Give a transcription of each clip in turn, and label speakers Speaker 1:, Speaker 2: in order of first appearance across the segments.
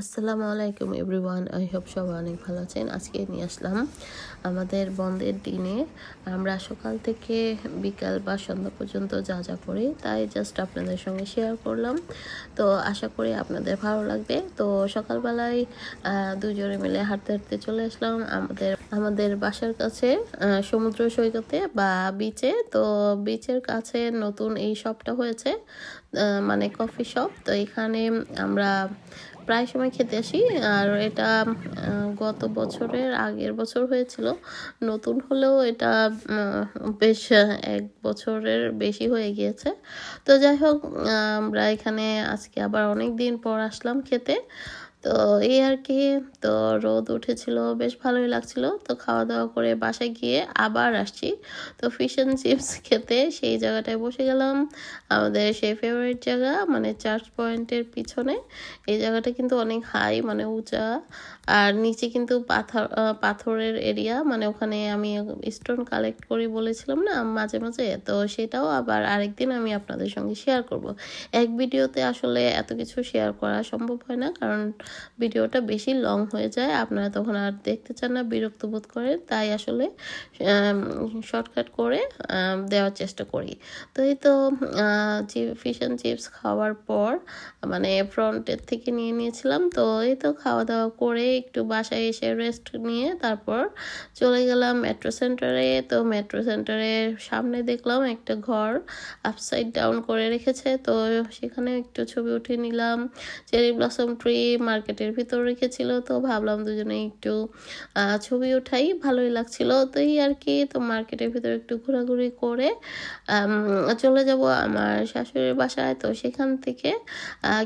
Speaker 1: আসসালামু আলাইকুম everyone, I hope সবাই অনেক ভালো আছেন। আজকে নিয়ে আসলাম আমাদের বন্ধের দিনে। আমরা সকাল থেকে বিকাল বা সন্ধ্যা পর্যন্ত যা যা করি তাই জাস্ট আপনাদের সঙ্গে শেয়ার করলাম। তো আশা করি আপনাদের ভালো লাগবে। তো সকালবেলায় দুজনে মিলে হাঁটতে হাঁটতে চলে আসলাম আমাদের আমাদের বাসার কাছে সমুদ্র সৈকতে বা বিচে তো বিচের কাছে নতুন এই শপটা হয়েছে মানে কফি শপ তো এখানে আমরা প্রায় সময় খেতে আসি। আর এটা গত বছরের আগের বছর হয়েছিল। নতুন হলেও এটা বেশ এক বছরের বেশি হয়ে গিয়েছে। তো যাই হোক আমরা এখানে আজকে আবার অনেক দিন পর আসলাম খেতে। তো এই আর কি তো রোদ উঠেছিল, বেশ ভালোই লাগছিল। তো খাওয়া দাওয়া করে বাসায় গিয়ে আবার আসছি। তো ফিশ অ্যান্ড চিপস খেতে সেই জায়গাটায় বসে গেলাম। আমাদের সেই ফেভারিট জায়গা মানে চার্চ পয়েন্টের পিছনে। এই জায়গাটা কিন্তু অনেক হাই মানে উঁচা। আর নিচে কিন্তু পাথর পাথরের এরিয়া মানে ওখানে আমি স্টোন কালেক্ট করি বলেছিলাম না মাঝে মাঝে? তো সেটাও আবার আরেকদিন আমি আপনাদের সঙ্গে শেয়ার করব। এক ভিডিওতে আসলে এত কিছু শেয়ার করা সম্ভব হয় না, কারণ ভিডিওটা বেশি লং হয়ে যায়, আপনারা তখন আর দেখতে চান না, বিরক্ত বোধ করেন, তাই আসলে শর্টকাট করে দেওয়ার চেষ্টা করি। তো এই তো ফিশ অ্যান্ড চিপস খাওয়ার পর মানে ফ্রন্টের থেকে নিয়ে নিয়েছিলাম, তো এই তো খাওয়া দাওয়া করে একটু বাসায় এসে রেস্ট নিয়ে তারপর চলে গেলাম মেট্রো সেন্টারে তো মেট্রো সেন্টারের সামনে দেখলাম একটা ঘর আপসাইড ডাউন করে রেখেছে, তো সেখানে একটু ছবি উঠিয়ে নিলাম চেরি ব্লসম ট্রি মার্কেটের ভিতর রেখেছিল, তো ভাবলাম দুজনে একটু ছবি ওঠাই ভালোই লাগছিল। তো এই আর কি, তো মার্কেটের ভিতর একটু ঘোরাঘুরি করে চলে যাব আমার শাশুড়ির বাসায়। তো সেখান থেকে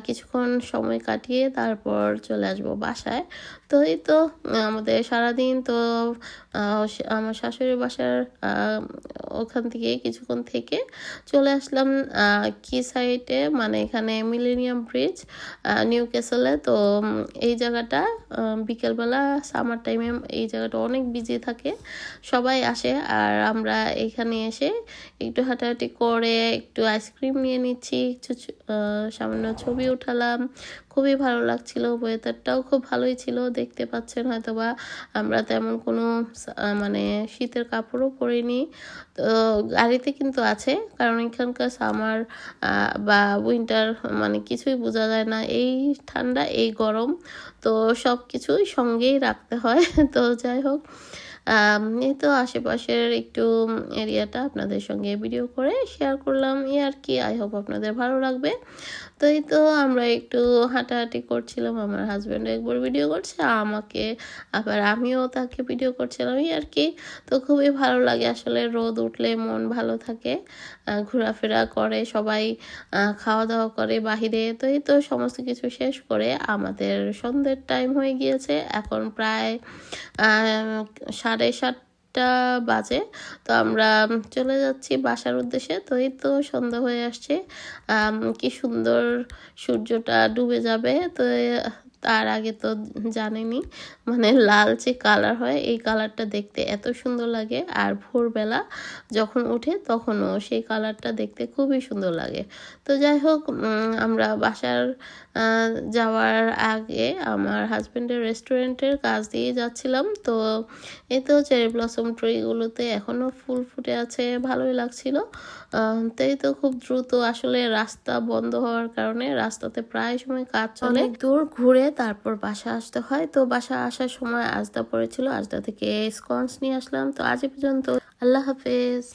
Speaker 1: কিছুক্ষণ সময় কাটিয়ে তারপর চলে আসব বাসায়। তো এই তো, আমাদের সারাদিন তো আমার শাশুড়ির বাসার ওখান থেকে কিছুক্ষণ থেকে চলে আসলাম কি সাইডে মানে এখানে মিলেনিয়াম ব্রিজ নিউ ক্যাসেলে তো এই জায়গাটা বিকেলবেলা সামার টাইমে এই জায়গাটা অনেক বিজি থাকে, সবাই আসে। আর আমরা এখানে এসে একটু হাঁটাহাঁটি করে একটু আইসক্রিম নিয়ে নিচ্ছি, কিছু সামান্য ছবি উঠালাম। খুবই ভালো লাগছিল ওয়েদারটাও খুব ভালোই ছিল দেখতে পাচ্ছেন হয়তো বা আমরা তেমন কোনো মানে শীতের কাপড়ও পরিনি। তো গাড়িতে কিন্তু আছে, কারণ এখানকার সামার বা উইন্টার মানে কিছুই বোঝা যায় না। এই ঠান্ডা, এই গরম, তো সব কিছুই সঙ্গেই রাখতে হয়। তো যাই হোক এই তো আশেপাশের একটু এরিয়াটা আপনাদের সঙ্গে ভিডিও করে শেয়ার করলাম। এই আর কি আই হোপ আপনাদের ভালো লাগবে। তো এই তো আমরা একটু হাঁটাহাঁটি করছিলাম, আমার হাজব্যান্ড একবার ভিডিও করছে, আমাকে আবার আমিও তাকে ভিডিও করছিলাম, এই আর কি। তো খুবই ভালো লাগে আসলে, রোদ উঠলে মন ভালো থাকে ঘোরাফেরা করে, সবাই খাওয়া দাওয়া করে বাহিরে। তো এই তো সমস্ত কিছু শেষ করে আমাদের সন্ধ্যের টাইম হয়ে গিয়েছে। এখন প্রায় সাড়ে সাতটা বাজে। তো আমরা চলে যাচ্ছি বাসার উদ্দেশ্যে। তো এই তো সন্ধ্যা হয়ে আসছে। কি সুন্দর সূর্যটা ডুবে যাবে। তো তার আগে তো জানেনি। মানে লাল যে কালার হয়, এই কালারটা দেখতে এত সুন্দর লাগে। আর ভোরবেলা যখন ওঠে, তখনও সেই কালারটা দেখতে খুবই সুন্দর লাগে। তো যাই হোক আমরা বাসার যাওয়ার আগে আমার হাজব্যান্ডের রেস্টুরেন্টের কাজ দিয়ে যাচ্ছিলাম। তো এই তো চেরি ব্লসম ট্রিগুলোতে এখনও ফুল ফুটে আছে, ভালোই লাগছিল। তাই তো খুব দ্রুত আসলে রাস্তা বন্ধ হওয়ার কারণে রাস্তাতে প্রায় সময় কাজ চলে। দূর ঘুরে তারপর বাসা আসতে হয়। তো বাসা আসার সময় আজদা পড়েছিল। আজদা থেকে স্কন্স নিয়ে আসলাম। তো আজ পর্যন্ত আল্লাহ হাফেজ।